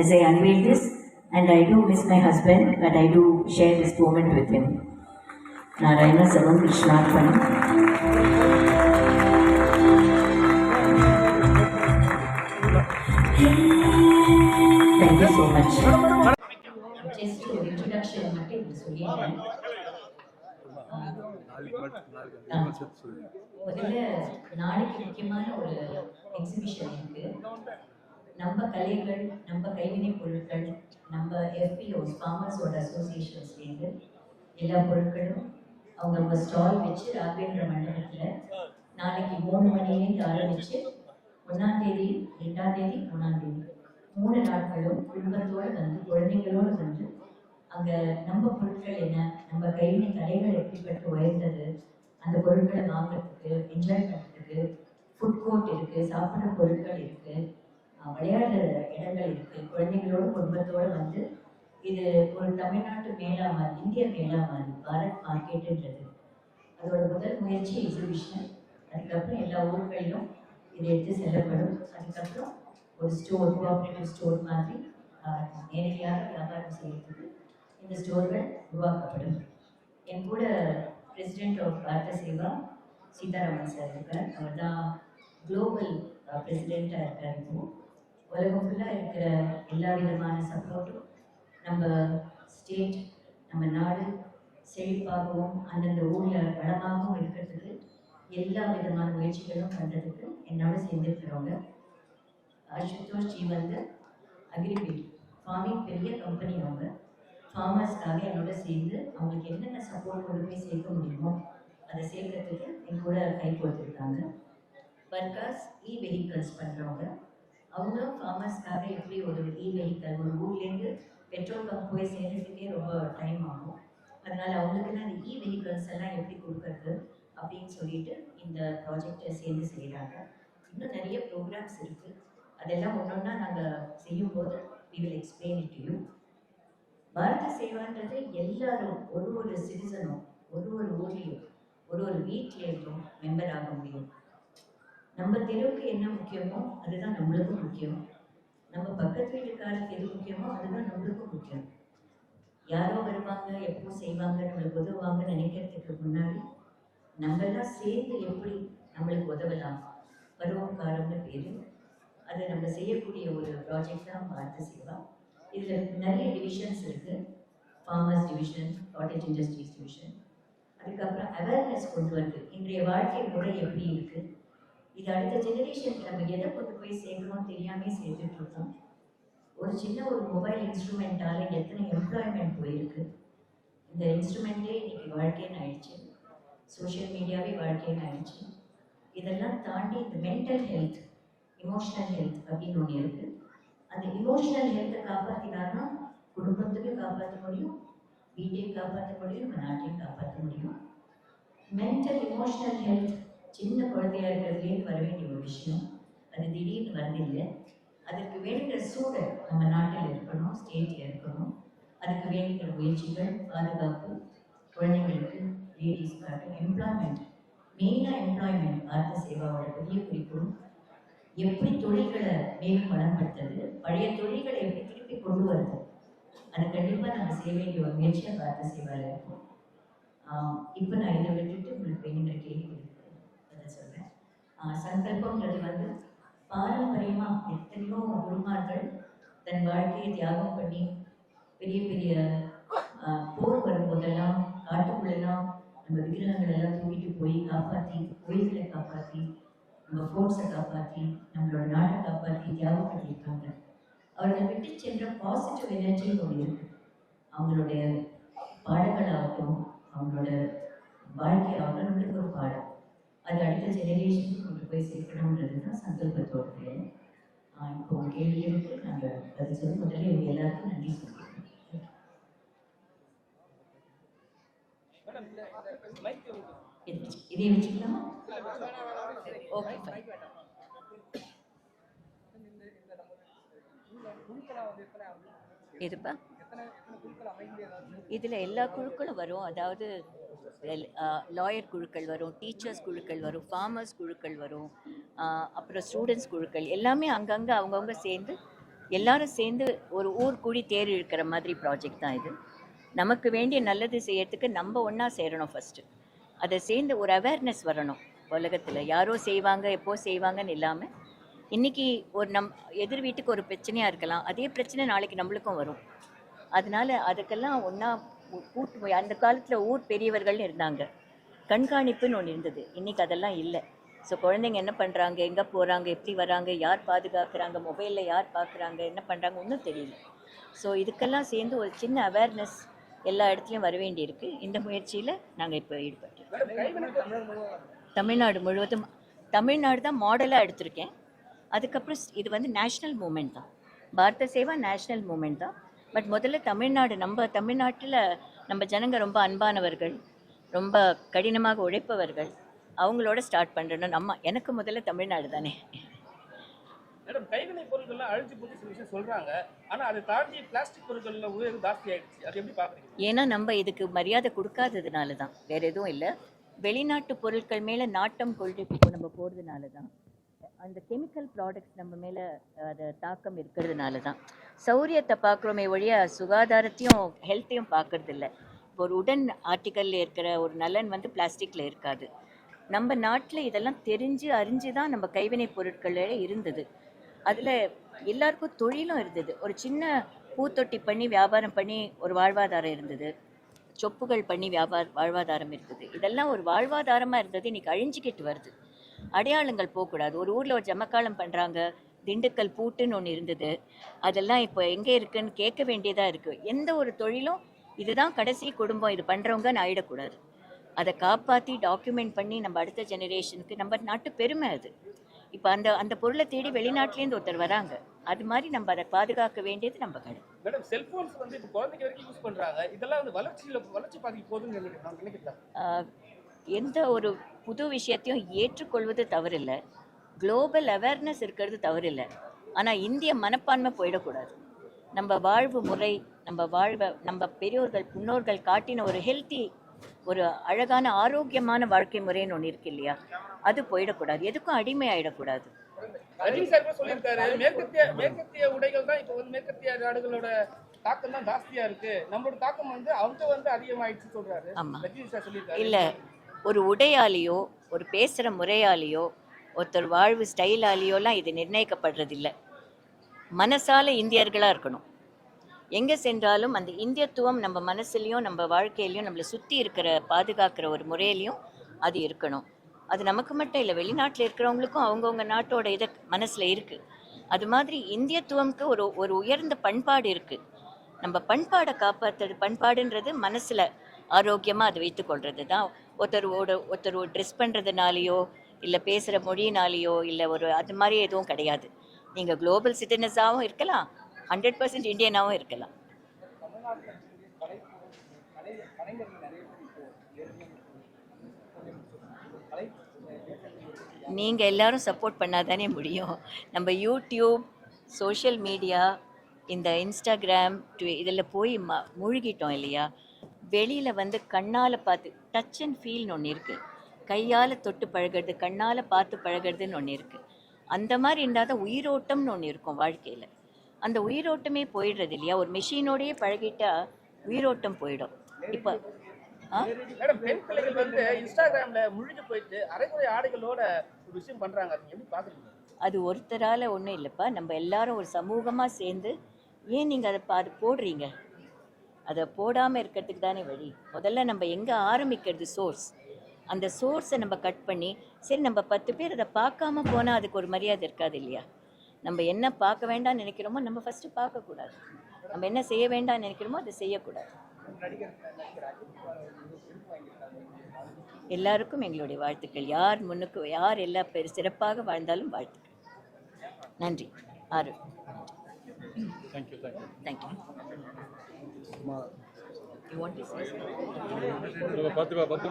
as I unveil this, and I do miss my husband, but I do share this moment with him. Narayana Savam Krishnarpanam. Thank you so much. இது சொல்லிடுறேன் முதல்ல நாளைக்கு முக்கியமான ஒரு exhibition இருக்கு நம்ம கலைகள் நம்ம கைவினை பொருட்கள் நம்ம எஃபிஓஸ் ஃபார்மர்ஸோட அசோசியேஷன்ஸ்லேருந்து எல்லா பொருட்களும் அவங்க நம்ம ஸ்டால் வச்சு ராகவேந்திர மண்டபத்தில் நாளைக்கு மூணு மணிலேருந்து ஆரம்பிச்சு ஒன்றாம் தேதி ரெண்டாம் தேதி மூணாம் தேதி. மூணு நாட்களும் குடும்பத்தோடு வந்து குழந்தைங்களோடு வந்து அங்கே நம்ம பொருட்கள் என்ன நம்ம கைவினை கலைகள் எப்படிப்பட்டு உயர்ந்தது அந்த பொருட்களை வாங்குறதுக்கு என்ஜாய் பண்ணுறதுக்கு ஃபுட் கோர்ட் இருக்குது சாப்பிட்ற பொருட்கள் இருக்குது விளையாடுற இடங்கள் இருக்குது குழந்தைங்களோட குடும்பத்தோட வந்து இது ஒரு தமிழ்நாட்டு மேளா இந்திய மேளா மாதிரி பாரத் மார்க்கெட்டுன்றது. அதோட முதல் முயற்சி எக்ஸிபிஷன் அதுக்கப்புறம் எல்லா ஊர்களிலும் இது எடுத்து செல்லப்படும். அதுக்கப்புறம் ஒரு ஸ்டோர் கோஆப்ரேட்டிவ் ஸ்டோர் மாதிரி நேரடியாக வியாபாரம் செய்யறதுக்கு இந்த ஸ்டோர்கள் உருவாக்கப்படும். என் கூட president of Bharat Seva Sitaraman sir இருக்கார். அவர் தான் குளோபல் பிரசிடெண்ட்டாக இருக்கார். இப்போ உலகம் ஃபுல்லாக இருக்கிற எல்லா விதமான சப்போர்ட்டும் நம்ம ஸ்டேட் நம்ம நாடு செழிப்பாகவும் அந்தந்த ஊரில் வளமாகவும் இருக்கிறதுக்கு எல்லா விதமான முயற்சிகளும் பண்ணுறதுக்கு என்னோட சேர்ந்துருக்கிறவங்க. அசுதோஷ் ஜி வந்து அக்ரிபீட் ஃபார்மிங் பெரிய கம்பெனி அவங்க. ஃபார்மர்ஸ்க்காக என்னோட சேர்ந்து அவங்களுக்கு என்னென்ன சப்போர்ட் கொண்டு போய் சேர்க்க முடியுமோ அதை சேர்க்கறதுக்கு எங்கூட கை கொடுத்துருக்காங்க. பர்காஸ் இ வெஹிக்கல்ஸ் பண்ணுறவங்க அவங்களும் ஃபார்மர்ஸ்க்காக எப்படி ஒரு இ வெஹிக்கல் ஒரு ஊர்லேருந்து பெட்ரோல் பங்க் போய் சேர்றதுக்கே ரொம்ப டைம் ஆகும். அதனால அவங்களுக்குலாம் அந்த இ வெஹிக்கல்ஸ் எல்லாம் எப்படி கொடுக்கறது அப்படின்னு சொல்லிட்டு இந்த ப்ராஜெக்டை சேர்ந்து செய்கிறாங்க இன்னும் நிறைய ப்ரோக்ராம்ஸ் இருக்குது அதெல்லாம் ஒன்றொன்னா நாங்கள் செய்யும்போது we will explain it you Bharat சேவான்றது எல்லாரும் ஒரு ஒரு சிட்டிசனும் ஒரு ஒரு ஊர்லேயும் ஒரு ஒரு வீட்லேயும் மெம்பர் ஆக முடியும். நம்ம தெருவுக்கு என்ன முக்கியமோ அதுதான் நம்மளுக்கும் முக்கியம். நம்ம பக்கத்து வீட்டுக்காரருக்கு எது முக்கியமோ அதுதான் நம்மளுக்கும் முக்கியம். யாரோ வருவாங்க எப்போ செய்வாங்க நம்மளுக்கு உதவுவாங்க நினைக்கிறதுக்கு முன்னாடி நம்ம எல்லாம் சேர்ந்து எப்படி நம்மளுக்கு உதவலாம்? பருவகாரம்னு பேர். அதை நம்ம செய்யக்கூடிய ஒரு ப்ராஜெக்ட் தான் பார்த்து செய்வோம் இதில் நிறைய டிவிஷன்ஸ் இருக்குது farmers division cottage industries division அதுக்கப்புறம் அவேர்னஸ் கொண்டு வருது இன்றைய வாழ்க்கை முறை எப்படி இருக்குது இது அடுத்த ஜெனரேஷனுக்கு நம்ம எதை கொண்டு போய் சேர்க்கணும் தெரியாமே சேர்த்துட்டு இருக்கோம். ஒரு சின்ன ஒரு மொபைல் இன்ஸ்ட்ருமெண்ட்டால எத்தனை எம்ப்ளாய்மெண்ட் போயிருக்கு? இந்த இன்ஸ்ட்ருமெண்ட்டே இன்னைக்கு வாழ்க்கைன்னு ஆயிடுச்சு. சோஷியல் மீடியாவே வாழ்க்கைன்னு ஆயிடுச்சு. இதெல்லாம் தாண்டி இந்த மென்டல் ஹெல்த் இமோஷனல் ஹெல்த் அப்படின்னு ஒன்று இருக்கு. அந்த இமோஷனல் ஹெல்த்தை காப்பாற்றினான்னா குடும்பத்துக்கு காப்பாற்ற முடியும் வீட்டையும் காப்பாற்ற முடியும் நம்ம நாட்டையும் காப்பாற்ற முடியும். மென்டல் இமோஷனல் ஹெல்த் சின்ன குழந்தையா இருக்கிறதுலேருந்து வர வேண்டிய ஒரு விஷயம். அது திடீர்னு வரதில்லை அதற்கு வேண்டுகிற சூழல் நம்ம நாட்டில் இருக்கணும் ஸ்டேட்டில் இருக்கணும். அதுக்கு வேண்டுகிற முயற்சிகள் பாதுகாப்பு குழந்தைங்களுக்கு காட்டும் எம்ப்ளாய்மெண்ட் மெயினாக எம்ப்ளாய்மெண்ட் பாரத சேவாவோட பெரிய குறிக்கோள். எப்படி தொழில்களை மேலும் பலன்படுத்துறது பழைய தொழில்களை எப்படி திருப்பி கொண்டு வருது அது கண்டிப்பாக நம்ம செய்ய வேண்டிய ஒரு முயற்சியாக பாரத சேவாவில் இருக்கும். இப்போ நான் இதை விட்டுட்டு உங்களுக்கு வேணுங்கிற கேள்வி சங்கல்பம்ன்றது வந்து பாரம்பரியமாக எத்தனையோ குருமார்கள் தன் வாழ்க்கையை தியாகம் பண்ணி பெரிய பெரிய போர் வரும்போதெல்லாம் காட்டுக்குள்ளெல்லாம் நம்ம விக்கிரகங்கள் எல்லாம் தூக்கிட்டு போய் காப்பாற்றி கோயில்களை காப்பாற்றி நம்ம ஃபோர்ஸை காப்பாற்றி நம்மளோட நாட்டை காப்பாற்றி தியாகம் பண்ணியிருக்காங்க. அவர்களை விட்டு சென்ற பாசிட்டிவ் எனர்ஜின்னு ஒன்று இருக்கு அவங்களுடைய பாடங்களாகட்டும் அவங்களோட வாழ்க்கையாகட்டும் நம்மளுக்கு ஒரு பாடம். அது அடுத்த ஜெனரேஷனுக்கு கொண்டு போய் சேர்க்கணுன்றது தான் ஆஹ் இப்போ உங்க கேள்விகளுக்கு நாங்கள் பதில் சொல்லி முதல்ல இவங்க எல்லாருக்கும் நன்றி சொல்லிக்கிறோம் இது இதே வச்சுக்கலாமா? ஓகே இதுப்பா இதில் எல்லா குழுக்களும் வரும். அதாவது லாயர் குழுக்கள் வரும் டீச்சர்ஸ் குழுக்கள் வரும் ஃபார்மர்ஸ் குழுக்கள் வரும் அப்புறம் ஸ்டூடெண்ட்ஸ் குழுக்கள். எல்லாமே அங்கங்கே அவங்கவுங்க சேர்ந்து எல்லாரும் சேர்ந்து ஒரு ஊர் கூடி தேர் இழுக்கிற மாதிரி ப்ராஜெக்ட் தான் இது. நமக்கு வேண்டிய நல்லது செய்யறதுக்கு நம்ம ஒன்றா சேரணும் ஃபஸ்ட்டு அதை சேர்ந்து ஒரு அவேர்னஸ் வரணும் உலகத்தில். யாரோ செய்வாங்க எப்போ செய்வாங்கன்னு இல்லாமல் இன்றைக்கி ஒரு நம் எதிர் வீட்டுக்கு ஒரு பிரச்சனையாக இருக்கலாம். அதே பிரச்சனை நாளைக்கு நம்மளுக்கும் வரும். அதனால அதுக்கெல்லாம் ஒன்றா கூட்டு போய் அந்த காலத்தில் ஊர் பெரியவர்கள்னு இருந்தாங்க. கண்காணிப்புன்னு ஒன்று இருந்தது. இன்னைக்கு அதெல்லாம் இல்லை. ஸோ குழந்தைங்க என்ன பண்ணுறாங்க எங்கே போகிறாங்க எப்படி வராங்க? யார் பாதுகாக்கிறாங்க? மொபைலில் யார் பார்க்குறாங்க என்ன பண்ணுறாங்க ஒன்றும் தெரியல. ஸோ இதுக்கெல்லாம் சேர்ந்து ஒரு சின்ன அவேர்னஸ் எல்லா இடத்துலையும் வர வேண்டியிருக்கு. இந்த முயற்சியில் நாங்கள் இப்போ ஈடுபட்டோம் தமிழ்நாடு முழுவதும் தமிழ்நாடு தான் மாடலாக எடுத்திருக்கேன். அதுக்கப்புறம் ஸ்- இது வந்து நேஷ்னல் மூமெண்ட் தான். பாரத சேவா நேஷ்னல் மூமெண்ட் தான். பட் முதல்ல தமிழ்நாடு நம்ம தமிழ்நாட்டில் நம்ம ஜனங்க ரொம்ப அன்பானவர்கள் ரொம்ப கடினமாக உழைப்பவர்கள். அவங்களோட ஸ்டார்ட் பண்ணுறோம் நம்ம எனக்கு முதல்ல தமிழ்நாடு தானே. மேடம் கைவினை பொருட்கள்லாம் அழிஞ்சு போச்சு சில விஷயம் சொல்றாங்க. ஆனா அதை தாண்டி பிளாஸ்டிக் பொருட்கள்ல உயர்வு ஜாஸ்தி ஆயிடுச்சு. அது எப்படி பாக்குறீங்க? ஏன்னா நம்ம இதுக்கு மரியாதை கொடுக்காததுனால தான். வேற எதுவும் இல்லை. வெளிநாட்டு பொருட்கள் மேலே நாட்டம் கொள்கை இப்போ நம்ம போகிறதுனால தான். அந்த கெமிக்கல் ப்ராடக்ட்ஸ் நம்ம மேலே அது தாக்கம் இருக்கிறதுனால தான் சௌரியத்தை பார்க்குறோமே ஒழிய சுகாதாரத்தையும் ஹெல்த்தையும் பார்க்கறது இல்லை இப்போ ஒரு உடன் ஆர்டிக்கலில் இருக்கிற ஒரு நலன் வந்து பிளாஸ்டிக்கில் இருக்காது. நம்ம நாட்டில் இதெல்லாம் தெரிஞ்சு அறிஞ்சு தான் நம்ம கைவினை பொருட்களே இருந்தது. அதில் எல்லாருக்கும் தொழிலும் இருந்தது. ஒரு சின்ன பூத்தொட்டி பண்ணி வியாபாரம் பண்ணி ஒரு வாழ்வாதாரம் இருந்தது. சொப்புகள் பண்ணி வியாபார வாழ்வாதாரம் இருந்தது. இதெல்லாம் ஒரு வாழ்வாதாரமாக இருந்தது. இன்றைக்கி அழிஞ்சிக்கிட்டு வருது. அடையாளங்கள் போகக்கூடாது. ஒரு ஊரில் ஒரு ஜமக்காலம் பண்ணுறாங்க திண்டுக்கல் பூட்டுன்னு ஒன்று இருந்தது. அதெல்லாம் இப்போ எங்கே இருக்குன்னு கேட்க வேண்டியதாக இருக்குது எந்த ஒரு தொழிலும் இதுதான் கடைசி குடும்பம். இது பண்ணுறவங்கன்னு ஆயிடக்கூடாது. அதை காப்பாற்றி டாக்குமெண்ட் பண்ணி நம்ம அடுத்த ஜெனரேஷனுக்கு நம்ம நாட்டு பெருமை அது. இப்போ அந்த அந்த பொருளை தேடி வெளிநாட்டிலேருந்து ஒருத்தர் வராங்க. அது மாதிரி நம்ம அதை பாதுகாக்க வேண்டியது நம்ம கடமை மேடம் செல்போன்ஸ் வந்து இப்போ குழந்தைங்க வரைக்கும் யூஸ் பண்றாங்க. இதெல்லாம் வந்து வளர்ச்சியில வளர்ச்சி பாதிக்கு போகுதுன்னு நினைக்கிறேன். எந்த ஒரு புது விஷயத்தையும் ஏற்றுக்கொள்வது தவறில்லை. குளோபல் அவேர்னஸ் இருக்கிறது தவறில்லை. ஆனால் இந்திய மனப்பான்மை போயிடக்கூடாது. நம்ம வாழ்வு முறை நம்ம வாழ்வை நம்ம பெரியோர்கள் முன்னோர்கள் காட்டின ஒரு ஹெல்த்தி ஒரு அழகான ஆரோக்கியமான வாழ்க்கை முறைன்னு ஒன்று இருக்கு இல்லையா? அது போயிடக்கூடாது. எதுக்கும் அடிமை ஆயிடக்கூடாது. மேற்கத்திய உடைகள் தான் இப்போ வந்து மேற்கத்திய நாடுகளோட தாக்கம் தான் ஜாஸ்தியா இருக்கு. நம்மளோட தாக்கம் வந்து அவங்க வந்து அதிகமாயிடுச்சு சொல்றாரு. இல்லை. ஒரு உடையாலேயோ ஒரு பேசுகிற முறையாலேயோ ஒருத்தர் வாழ்வு ஸ்டைலாலேயோலாம் இது நிர்ணயிக்கப்படுறதில்லை. மனசால இந்தியர்களாக இருக்கணும். எங்கே சென்றாலும் அந்த இந்தியத்துவம் நம்ம மனசுலையும் நம்ம வாழ்க்கையிலையும் நம்மளை சுற்றி இருக்கிற பாதுகாக்கிற ஒரு முறையிலையும் அது இருக்கணும். அது நமக்கு மட்டும் இல்லை வெளிநாட்டில் இருக்கிறவங்களுக்கும் அவங்கவுங்க நாட்டோட இதை மனசில் இருக்குது அது மாதிரி இந்தியத்துவம்க்கு ஒரு ஒரு உயர்ந்த பண்பாடு இருக்குது நம்ம பண்பாடை காப்பாற்றுறது பண்பாடுன்றது மனசில் ஆரோக்கியமாக அதை வைத்துக்கொள்கிறது தான் ஒருத்தரோட ஒருத்தர் ட்ரெஸ் பண்ணுறதுனாலையோ இல்லை பேசுகிற மொழியினாலேயோ இல்லை ஒரு அது மாதிரி எதுவும் கிடையாது. நீங்கள் குளோபல் சிட்டிசனாகவும் இருக்கலாம் ஹண்ட்ரட் பர்சன்ட் இந்தியனாகவும் இருக்கலாம். நீங்கள் எல்லாரும் சப்போர்ட் பண்ணால் தானே முடியும். நம்ம யூடியூப் சோஷியல் மீடியா இந்த இன்ஸ்டாகிராம் ட்வி இதில் போய் ம மூழ்கிட்டோம் இல்லையா? வெளியில் வந்து கண்ணால் பார்த்து டச் அண்ட் ஃபீல்னு ஒன்று இருக்குது கையால் தொட்டு பழகிறது கண்ணால் பார்த்து பழகிறதுன்னு ஒன்று இருக்குது அந்த மாதிரி இருந்தால் தான் உயிரோட்டம்னு ஒன்று இருக்கும் வாழ்க்கையில். அந்த உயிரோட்டமே போயிடுறது இல்லையா? ஒரு மிஷினோடையே பழகிட்டா உயிரோட்டம் போயிடும். இப்போ பெண் பிள்ளைகள் வந்து இன்ஸ்டாகிராம்ல முழுகி போயிட்டு அரைகுறை ஆடைகளோட ஒரு விஷயம் பண்றாங்க. அது எப்படி பாக்குறீங்க? அது ஒருத்தரால் ஒன்றும் இல்லைப்பா. நம்ம எல்லாரும் ஒரு சமூகமாக சேர்ந்து ஏன் நீங்கள் அதை அது போடுறீங்க? அதை போடாமல் இருக்கிறதுக்கு தானே வழி. முதல்ல நம்ம எங்கே ஆரம்பிக்கிறது சோர்ஸ் அந்த சோர்ஸை நம்ம கட் பண்ணி சரி நம்ம பத்து பேர் அதை பார்க்காம போனால் அதுக்கு ஒரு மரியாதை இருக்காது இல்லையா? நம்ம என்ன பார்க்க வேண்டாம்னு நினைக்கிறோமோ நம்ம ஃபஸ்ட்டு பார்க்கக்கூடாது நம்ம என்ன செய்ய வேண்டாம்னு நினைக்கிறோமோ அதை செய்யக்கூடாது. எல்லாருக்கும் எங்களுடைய வாழ்த்துக்கள். யார் முன்னுக்கு யார் எல்லா பேர் சிறப்பாக வாழ்ந்தாலும் வாழ்த்துக்கள். நன்றி. ஆறு. தேங்க்யூ தேங்க்யூ பத்து பத்து